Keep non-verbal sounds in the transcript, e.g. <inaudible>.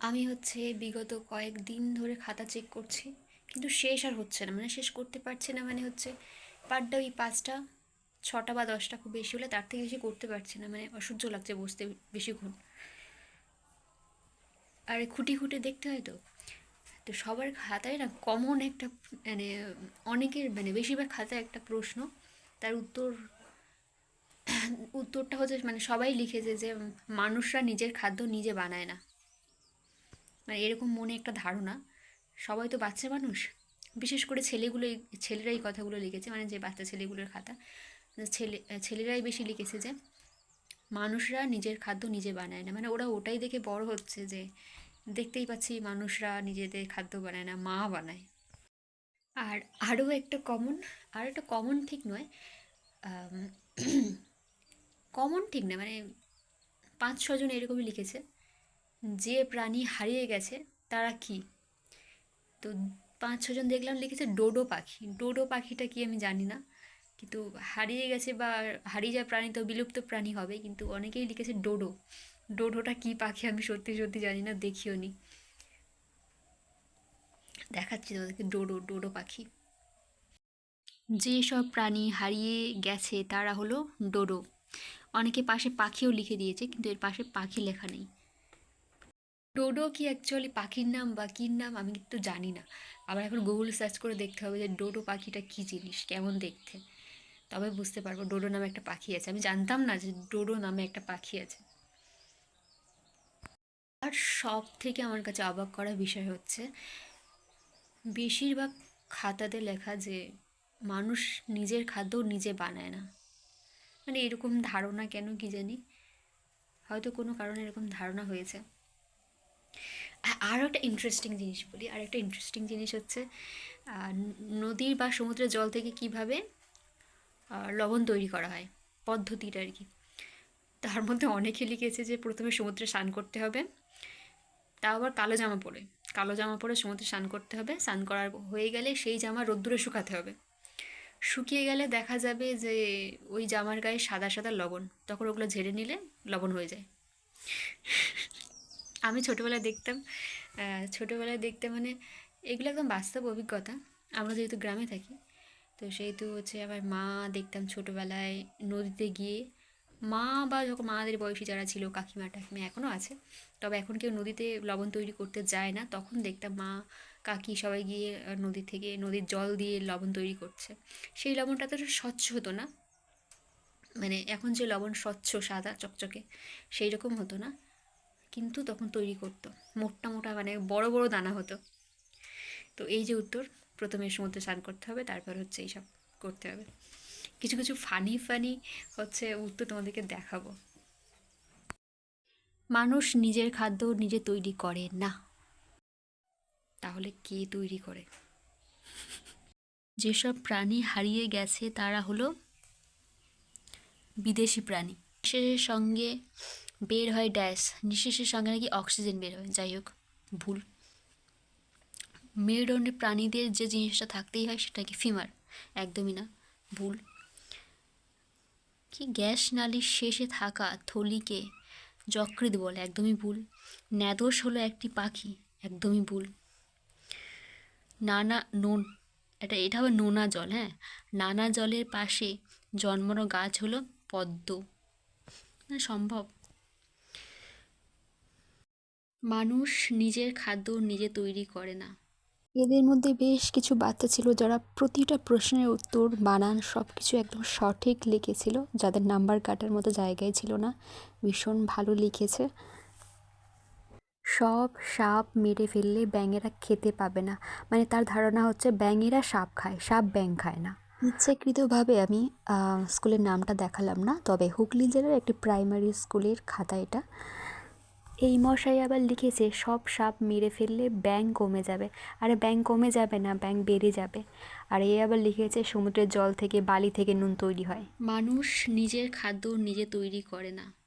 আমি হচ্ছে বিগত কয়েক দিন ধরে খাতা চেক করছি, কিন্তু শেষ আর হচ্ছে না। মানে শেষ করতে পারছি না মানে হচ্ছে পার ওই পাঁচটা, ছটা বা দশটা খুব বেশি হলে তার থেকে বেশি করতে পারছি না। মানে অসহ্য লাগছে বসতে বেশিক্ষণ। আর খুঁটি খুঁটে দেখতে হয় তো? তো সবার খাতায় না কমন একটা মানে অনেকের মানে বেশিরভাগ খাতায় একটা প্রশ্ন, তার উত্তর, উত্তরটা হচ্ছে মানে সবাই লিখেছে যে মানুষরা নিজের খাদ্য নিজে বানায় না। মানে এরকম মনে একটা ধারণা। সবাই তো বাচ্চা মানুষ। বিশেষ করে ছেলেগুলোই ছেলেরাই কথাগুলো লিখেছে মানে যে বাচ্চা ছেলেগুলোর খাতা। ছেলে, ছেলেরাই বেশি লিখেছে যে, মানুষরা নিজের খাদ্য নিজে বানায় না। মানে ওরা ওটাই দেখে বড় হচ্ছে যে, দেখতেই পাচ্ছি মানুষরা নিজেদের খাদ্য বানায় না, মা বানায়। আর আরও একটা কমন আর একটা কমন ঠিক নয় কমন <clears throat> ঠিক না মানে পাঁচ ছজন এরকমই লিখেছে। যে প্রাণী হারিয়ে গেছে, তারা কি? তো পাঁচ, ছজন দেখলাম লিখেছে ডোডো পাখি। ডোডো পাখিটা কি আমি জানি না, কিন্তু হারিয়ে গেছে বা হারিয়ে যাওয়া প্রাণী তো বিলুপ্ত প্রাণী হবে, কিন্তু অনেকেই লিখেছে ডোডো। ডোডোটা কি পাখি আমি সত্যি সত্যি জানি না, দেখিও নি। দেখাচ্ছি তোমাদেরকে ডোডো ডোডো পাখি। যেসব প্রাণী হারিয়ে গেছে, তারা হলো ডোডো। অনেকে পাশে পাখিও লিখে দিয়েছে, কিন্তু এর পাশে পাখি লেখা নেই। ডোডো কি অ্যাকচুয়ালি পাখির নাম বা কীর নাম আমি কিন্তু জানি না। আবার এখন গুগল সার্চ করে দেখতে হবে যে ডোডো পাখিটা কী জিনিস, কেমন দেখতে। তবে বুঝতে পারব ডোডো নামে একটা পাখি আছে। আমি জানতাম না যে ডোডো নামে একটা পাখি আছে। আর সব থেকে আমার কাছে অবাক করা বিষয় হচ্ছে, বেশিরভাগ খাতাতে লেখা যে মানুষ নিজের খাদ্য নিজে বানায় না। মানে এরকম ধারণা কেন কি জানি? হয়তো কোনো কারণে এরকম ধারণা হয়েছে। আরও একটা ইন্টারেস্টিং জিনিস বলি, আর একটা ইন্টারেস্টিং জিনিস হচ্ছে নদীর বা সমুদ্রের জল থেকে কীভাবে লবণ তৈরি করা হয়, পদ্ধতিটা আর কি। তার মধ্যে অনেকে লিখেছে যে প্রথমে সমুদ্রে স্নান করতে হবে তা আবার কালো জামা পরে। কালো জামা পরে সমুদ্রে স্নান করতে হবে, স্নান করার হয়ে গেলে সেই জামা রোদ্দুরে শুকাতে হবে। শুকিয়ে গেলে দেখা যাবে যে ওই জামার গায়ে সাদা সাদা লবণ, তখন ওগুলো ঝেড়ে নিলে লবণ হয়ে যায়। আমি ছোটোবেলায় দেখতাম ছোটোবেলায় দেখতে মানে এগুলো একদম বাস্তব অভিজ্ঞতা। আমরা যেহেতু গ্রামে থাকি, তো সেহেতু হচ্ছে আমার মা দেখতাম ছোটোবেলায় নদীতে গিয়ে। মা বা যখন মাদের বয়সী যারা ছিল, কাকিমা টাকিমা এখনও আছে, তবে এখন কেউ নদীতে লবণ তৈরি করতে যায় না, তখন দেখতাম মা, কাকি সবাই গিয়ে নদী থেকে নদীর জল দিয়ে লবণ তৈরি করছে। সেই লবণটা তো স্বচ্ছ হতো না। মানে এখন যে লবণ স্বচ্ছ, সাদা, চকচকে সেই রকম হতো না। কিন্তু তখন তৈরি করতো। মোটা মোটা মানে বড় বড় দানা হতো। তো এই যে উত্তর, প্রথমে সমুদ্রে স্নান করতে হবে, তারপর হচ্ছে এইসব করতে হবে। কিছু কিছু ফানি ফানি হচ্ছে উত্তর তোমাদেরকে দেখাবো। মানুষ নিজের খাদ্য নিজে তৈরি করে না। তাহলে কে তৈরি করে? যেসব প্রাণী হারিয়ে গেছে তারা হলো বিদেশি প্রাণী। নিঃশ্বাসের সঙ্গে বের হয় ড্যাশ। নিঃশ্বাসের সঙ্গে নাকি অক্সিজেন বের হয়, যাই হোক, ভুল। মেরুদণ্ডের প্রাণীদের যে জিনিসটা থাকতেই হয়, সেটা কি ফিমার? একদমই না, ভুল। কি গ্যাস নালীর শেষে থাকা থলিকে যকৃত বলে, একদমই ভুল। ন্যাদোষ হলো একটি পাখি, একদমই ভুল। নানা, নোন, এটা এটা হবে নোনা জল হ্যাঁ? নানা জলের পাশে জন্মানো গাছ হলো পদ্ম। সম্ভব। মানুষ নিজের খাদ্য নিজে তৈরি করে না। এদের মধ্যে বেশ কিছু বাচ্চা ছিল যারা প্রতিটা প্রশ্নের উত্তর বানান সব কিছু একদম সঠিক লিখেছিল, যাদের নাম্বার কাটার মতো জায়গায় ছিল না। ভীষণ ভালো লিখেছে। সব সাপ মেরে ফেললে ব্যাঙেরা খেতে পাবে না। মানে তার ধারণা হচ্ছে ব্যাঙেরা সাপ খায়, সাপ ব্যাঙ খায় না। ইচ্ছাকৃতভাবে আমি স্কুলের নামটা দেখালাম না, তবে হুগলি জেলার একটি প্রাইমারি স্কুলের খাতা এটা। এই মশাই আবার লিখেছে, সব সাপ মেরে ফেললে ব্যাং কমে যাবে। আরে ব্যাং কমে যাবে না ব্যাং বেড়ে যাবে। আর এই আবার লিখেছে, সমুদ্রের জল থেকে বালি থেকে নুন তৈরি হয়। মানুষ নিজের খাদ্য নিজে তৈরি করে না।